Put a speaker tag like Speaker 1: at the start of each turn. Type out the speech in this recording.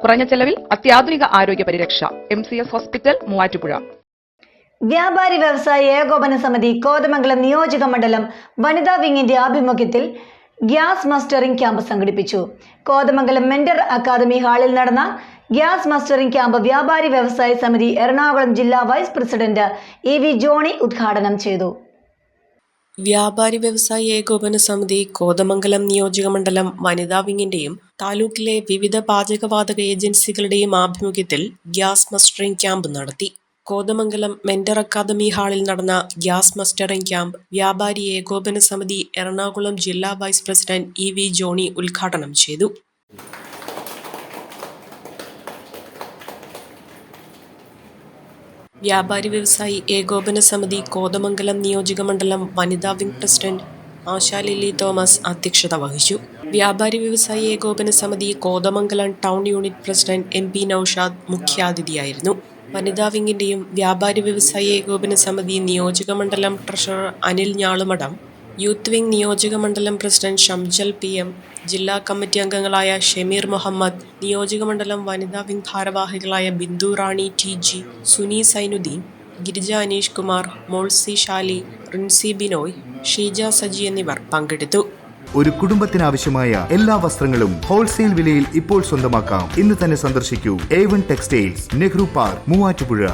Speaker 1: കുറഞ്ഞ ചെലവിൽ അത്യാധുനിക ആരോഗ്യ പരിരക്ഷ. M C S hospital Muvattupuzha.
Speaker 2: വ്യാപാരി വ്യവസായ ഏകോപന സമിതി കോതമംഗലം നിയോജക മണ്ഡലം വനിതാ വിങ്ങിന്റെ ആഭിമുഖ്യത്തിൽ ഗ്യാസ് മസ്റ്ററിംഗ് ക്യാമ്പ് സംഘടിപ്പിച്ചു. കോതമംഗലം മെന്റർ അക്കാദമി ഹാളിൽ നടന്ന ഗ്യാസ് മസ്റ്ററിംഗ് ക്യാമ്പ് വ്യാപാരി വ്യവസായ സമിതി എറണാകുളം ജില്ലാ vice president E V Johny ഉദ്ഘാടനം ചെയ്തു.
Speaker 3: വ്യാപാരി വ്യവസായ ഏകോപന സമിതി കോതമംഗലം നിയോജക മണ്ഡലം വനിതാ വിങ്ങിന്റെയും താലൂക്കിലെ വിവിധ പാചകവാതക ഏജൻസികളുടെയും ആഭിമുഖ്യത്തിൽ ഗ്യാസ് മസ്റ്ററിംഗ് ക്യാമ്പ് നടത്തി. കോതമംഗലം മെന്റർ അക്കാദമി ഹാളിൽ നടന്ന ഗ്യാസ് മസ്റ്ററിംഗ് ക്യാമ്പ് വ്യാപാരി ഏകോപന സമിതി എറണാകുളം ജില്ലാ vice president E V Johny ഉദ്ഘാടനം ചെയ്തു. വ്യാപാരി വ്യവസായി ഏകോപന സമിതി കോതമംഗലം നിയോജകമണ്ഡലം വനിതാ വിംഗ് പ്രസിഡന്റ് ആശാ ലില്ലി തോമസ് അധ്യക്ഷത വഹിച്ചു. വ്യാപാരി വ്യവസായി ഏകോപന സമിതി Kothamangalam town unit president M P Noushad മുഖ്യാതിഥിയായിരുന്നു. വനിതാ വിങ്ങിന്റെയും വ്യാപാരി വ്യവസായി ഏകോപന സമിതി നിയോജക മണ്ഡലം treasurer Anil Njalumadom youth wing നിയോജകമണ്ഡലം പ്രസിഡന്റ് ഷംജൽ പി എം ജില്ലാ കമ്മിറ്റി അംഗങ്ങളായ ഷമീർ മുഹമ്മദ് നിയോജക മണ്ഡലം വനിതാ വിംഗ് ഭാരവാഹികളായ ബിന്ദു റാണി ടി ജി സുനി സൈനുദ്ദീൻ ഗിരിജ അനീഷ് കുമാർ മോൾസി ഷാലി റിൻസി ബിനോയ് ഷീജ സജി എന്നിവർ പങ്കെടുത്തു.
Speaker 4: ഒരു കുടുംബത്തിനാവശ്യമായ എല്ലാ വസ്ത്രങ്ങളും ഹോൾസെയിൽ വിലയിൽ ഇപ്പോൾ സ്വന്തമാക്കാം. ഇന്ന് തന്നെ സന്ദർശിക്കൂ. A one textiles Nehru park Muvattupuzha.